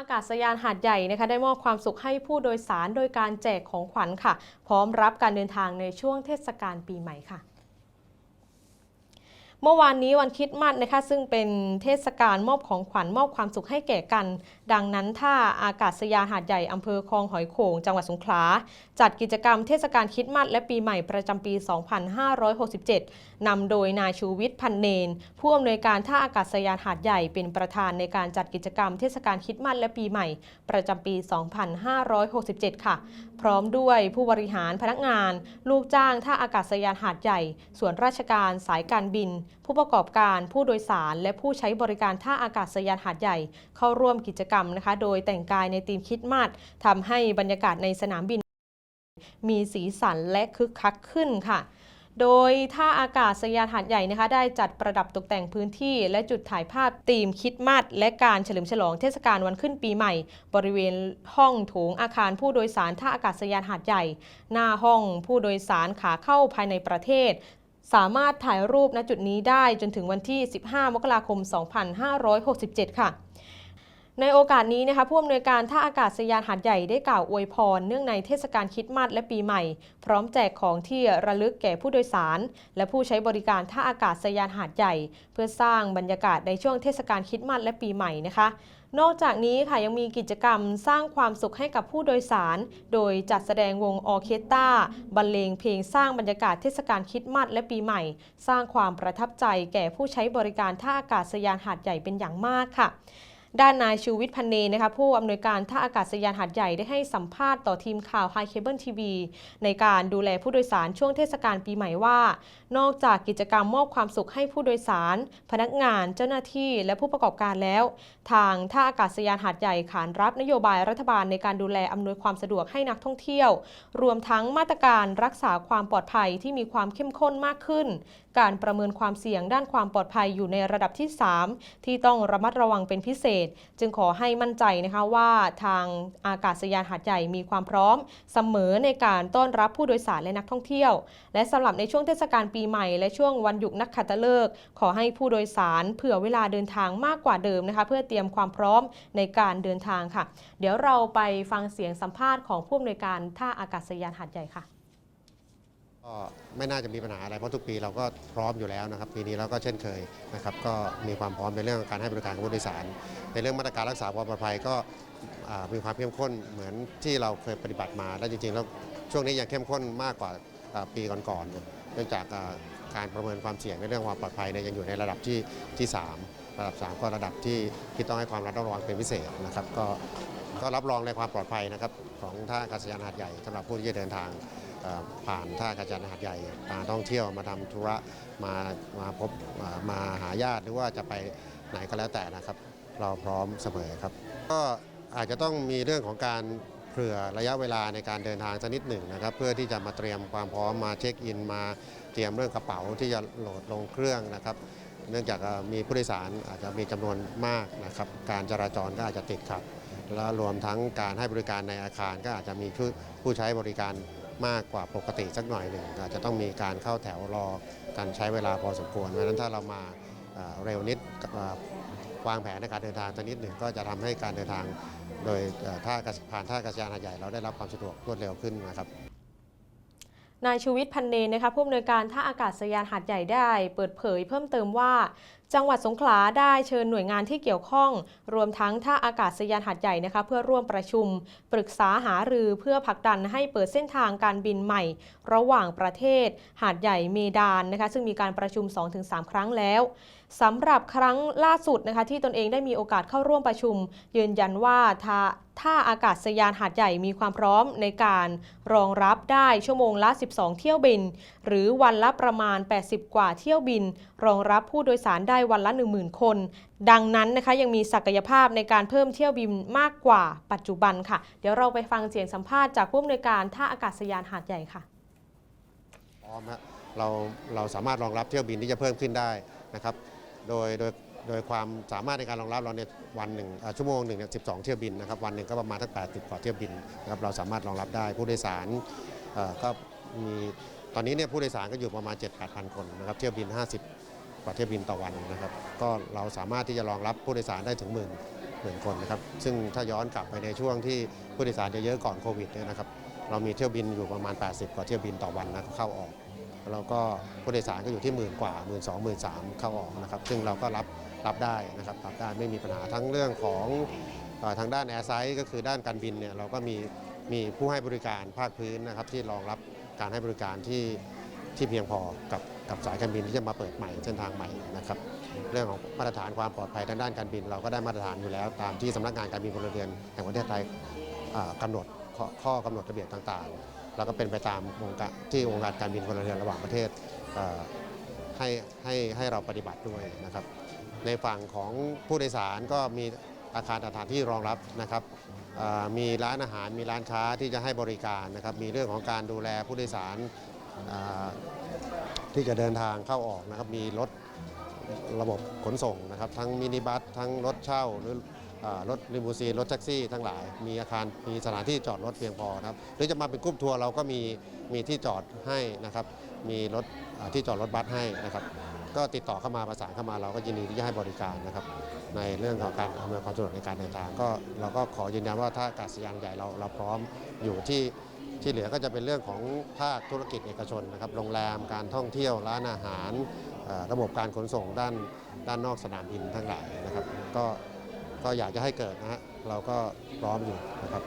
อากาศยานหาดใหญ่นะคะได้มอบความสุขให้ผู้โดยสารโดยการแจกของขวัญค่ะ พร้อมรับการเดินทางในช่วงเทศกาลปีใหม่ค่ะ เมื่อวานนี้วันคริดมัดนะคะ ซึ่งเป็นเทศกาลมอบของขวัญมอบความสุขให้แก่กัน ดังนั้นท่าอากาศยานหาดใหญ่อำเภอคลองหอยโขงจังหวัดสงขลา จัดกิจกรรมเทศกาลคริดมัดและปีใหม่ประจำปี 2567 นำโดยนายชูวิทย์พันเนน ผู้อำนวยการท่าอากาศยานหาดใหญ่เป็นประธานในการจัดกิจกรรมเทศกาลคริดมัดและปีใหม่ ประจำปี 2567 ค่ะ พร้อมด้วยผู้บริหารพนักงาน ลูกจ้างท่าอากาศยานหาดใหญ่ส่วนราชการสายการบินผู้ประกอบการผู้โดยสาร และผู้ใช้บริการท่าอากาศยานหาดใหญ่ เข้าร่วมกิจกรรมนะคะ โดยแต่งกายในธีมคิดมาสทำให้บรรยากาศในสนามบิน มีสีสันและคึกคักขึ้นค่ะโดยท่าอากาศยานหาดใหญ่นะคะ ได้จัดประดับตกแต่งพื้นที่ และจุดถ่ายภาพธีมคิดมาสและการเฉลิมฉลองเทศกาลวันขึ้นปีใหม่ บริเวณห้องโถงอาคารผู้โดยสารท่าอากาศยานหาดใหญ่ หน้าห้องผู้โดยสารขาเข้าภายในประเทศ สามารถถ่ายรูปณจุดนี้ได้จนถึงวันที่ 15 มกราคม 2567 ค่ะ ในโอกาสนี้นะคะผู้อำนวยการท่าอากาศยานหาดใหญ่ได้กล่าวอวยพร เนื่องในเทศกาลคริดมาสและปีใหม่ พร้อมแจกของที่ระลึกแก่ผู้โดยสาร และผู้ใช้บริการท่าอากาศยานหาดใหญ่ เพื่อสร้างบรรยากาศในช่วงเทศกาลคริดมาสและปีใหม่นะคะนอกจากนี้ค่ะยังมีกิจกรรมสร้างความสุขให้กับผู้โดยสาร โดยจัดแสดงวงออเคสตราบรรเลงเพลงสร้างบรรยากาศเทศกาลคริดมาสและปีใหม่ สร้างความประทับใจแก่ผู้ใช้บริการท่าอากาศยานหาดใหญ่เป็นอย่างมากค่ะ ด้านนายชูวิทย์พันเนนะคะผู้อำนวยการท่าอากาศยานหาดใหญ่ได้ให้สัมภาษณ์ต่อทีมข่าวไฮเคเบิลทีวีในการดูแลผู้โดยสารช่วงเทศกาลปีใหม่ว่า นอกจากกิจกรรมมอบความสุขให้ผู้โดยสาร พนักงานเจ้าหน้าที่และผู้ประกอบการแล้ว ทางท่าอากาศยานหาดใหญ่ขานรับนโยบายรัฐบาลในการดูแลอำนวยความสะดวกให้นักท่องเที่ยว รวมทั้งมาตรการรักษาความปลอดภัยที่มีความเข้มข้นมากขึ้น การประเมินความเสี่ยงด้านความปลอดภัยอยู่ในระดับที่ 3 ที่ต้องระมัดระวังเป็นพิเศษจึงขอให้มั่นใจนะคะว่าทางอากาศยานหาดใหญ่มีความพร้อม เสมอในการต้อนรับผู้โดยสารและนักท่องเที่ยว และสำหรับในช่วงเทศกาลปีใหม่ และช่วงวันหยุดนักขัตฤกษ์ขอให้ผู้โดยสารเผื่อเวลาเดินทางมากกว่าเดิมนะคะเพื่อเตรียมความพร้อมในการเดินทางค่ะ เดี๋ยวเราไปฟังเสียงสัมภาษณ์ของผู้อำนวยการท่าอากาศยานหาดใหญ่ค่ะ ก็ไม่น่าจะมีปัญหาอะไรเพราะทุกปีเราก็พร้อมอยู่แล้วนะครับ ปีนี้เราก็เช่นเคยนะครับก็มีความพร้อมในเรื่องการให้บริการกับผู้โดยสาร ในเรื่องมาตรการรักษาความปลอดภัยก็มีความเข้มข้นเหมือนที่เราเคยปฏิบัติมา และจริงๆแล้วช่วงนี้ยังเข้มข้นมากกว่าปีก่อนๆเนื่องจากการประเมินความเสี่ยงในเรื่องความปลอดภัยเนี่ยยังอยู่ในระดับที่ที่สามระดับสามก็ระดับที่ที่ต้องให้ความระมัดระวังเป็นพิเศษนะครับ ก็ก็รับรองในความปลอดภัยนะครับของท่าอากาศยานหาดใหญ่สำหรับผู้ที่จะเดินทาง ผ่านท่ากาศยานหาดใหญ่มาท่องเที่ยวมาทำธุระมามาพบมาหาญาติหรือว่าจะไปไหนก็แล้วแต่นะครับ เราพร้อมเสมอครับ ก็อาจจะต้องมีเรื่องของการเผื่อระยะเวลาในการเดินทางสักนิดหนึ่งนะครับ เพื่อที่จะมาเตรียมความพร้อมมาเช็คอิน มาเตรียมเรื่องกระเป๋าที่จะโหลดลงเครื่องนะครับ เนื่องจากมีผู้โดยสารอาจจะมีจำนวนมากนะครับ การจราจรก็อาจจะติดขัดแล้วรวมทั้งการให้บริการในอาคารก็อาจจะมีผู้ใช้บริการ มากกว่าปกติสักหน่อยหนึ่งอาจจะต้องมีการเข้าแถวรอกันใช้เวลาพอสมควรเพราะฉะนั้นถ้าเรามาเร็วนิดวางแผนในการเดินทางสักนิดหนึ่งก็จะทำให้การเดินทางโดยท่าอากาศผ่านท่าอากาศยานใหญ่เราได้รับความสะดวกรวดเร็วขึ้นนะครับนายชูวิทย์พันเนนะคะผู้อำนวยการท่าอากาศยานหาดใหญ่ได้ เปิดเผยเพิ่มเติมว่า จังหวัดสงขลาได้เชิญหน่วยงานที่เกี่ยวข้อง รวมทั้งท่าอากาศยานหาดใหญ่นะคะเพื่อร่วมประชุม ปรึกษาหารือเพื่อผลักดันให้เปิดเส้นทางการบินใหม่ ระหว่างประเทศ หาดใหญ่เมดานนะคะซึ่งมีการประชุม 2-3 ครั้งแล้วสำหรับครั้งล่าสุดนะคะที่ตนเองได้มีโอกาสเข้าร่วมประชุม ยืนยันว่าท่าท่าอากาศยานหาดใหญ่มีความพร้อมในการรองรับได้ชั่วโมงละ 12 เที่ยวบิน หรือวันละประมาณ 80 กว่าเที่ยวบิน รองรับผู้โดยสารได้วันละ 10,000 คน ดังนั้นนะคะยังมีศักยภาพในการเพิ่มเที่ยวบินมากกว่าปัจจุบันค่ะ เดี๋ยวเราไปฟังเสียงสัมภาษณ์จากผู้อำนวยการท่าอากาศยานหาดใหญ่ค่ะพร้อมฮะเราเราสามารถรองรับเที่ยวบินที่จะเพิ่มขึ้นได้นะครับ โดยโดยโดยความสามารถในการรองรับเราเนี่ยวันหนึ่งชั่วโมงหนึ่งเนี่ย12เที่ยวบินนะครับวันหนึ่งก็ประมาณทั้ง80กว่าเที่ยวบินนะครับเราสามารถรองรับได้ผู้โดยสารก็มีตอนนี้เนี่ยผู้โดยสารก็อยู่ประมาณ 7-8,000 คนนะครับเที่ยวบิน 50 กว่าเที่ยวบินต่อวันนะครับ ก็เราสามารถที่จะรองรับผู้โดยสารได้ถึงหมื่น10,000คนนะครับ ซึ่งถ้าย้อนกลับไปในช่วงที่ผู้โดยสารจะเยอะก่อนโควิดเนี่ยนะครับ เรามีเที่ยวบินอยู่ประมาณ 80 กว่าเที่ยวบินต่อวันนะเข้าออก แล้วก็ผู้โดยสารก็อยู่ที่หมื่นกว่าหมื่นสองหมื่นสามเข้าออกนะครับ ซึ่งเราก็รับรับได้นะครับรับได้ไม่มีปัญหาทั้งเรื่องของทางด้านแอร์ไซส์ก็คือด้านการบินเนี่ยเราก็มีมีผู้ให้บริการภาคพื้นนะครับที่รองรับการให้บริการที่ที่เพียงพอกับ กับสายการบินที่จะมาเปิดใหม่เส้นทางใหม่นะครับเรื่องของมาตรฐานความปลอดภัยทางด้านการบิน เราก็ได้มาตรฐานอยู่แล้ว ตามที่สำนักงานการบินพลเรือนแห่งประเทศไทยอ่ากำหนดข้อข้อกำหนดระเบียบต่างๆ แล้วก็เป็นไปตามองค์การที่องค์การการบินพลเรือนระหว่างประเทศเอ่อให้ให้ให้เราปฏิบัติด้วยนะครับ ในฝั่งของผู้โดยสารก็มีอาคารสถานที่รองรับนะครับเอ่อมีร้านอาหารมีร้านค้าที่จะให้บริการนะครับ มีเรื่องของการดูแลผู้โดยสารเอ่อ ที่จะเดินทางเข้าออกนะครับมีรถระบบขนส่งนะครับทั้งมินิบัสทั้งรถเช่าหรือรถลิมูซีนรถแท็กซี่ทั้งหลาย มีอาคารมีสถานที่จอดรถเพียงพอนะครับหรือจะมาเป็นกรุ๊ปทัวร์เราก็มีมีที่จอดให้นะครับ มีรถที่จอดรถบัสให้นะครับ ก็ติดต่อเข้ามาประสานเข้ามาเราก็ยินดีที่จะให้บริการนะครับ ในเรื่องของการอำนวยความสะดวกในการเดินทางก็เราก็ขอยืนยันว่าถ้าอากาศยานใหญ่เราเราพร้อมอยู่ที่ ที่เหลือก็จะเป็นเรื่องของภาคธุรกิจเอกชนนะครับโรงแรมการท่องเที่ยวร้านอาหารระบบการขนส่งด้านด้านนอกสนามบินทั้งหลายนะครับ ก็ก็อยากจะให้เกิดนะฮะเราก็พร้อมอยู่นะครับ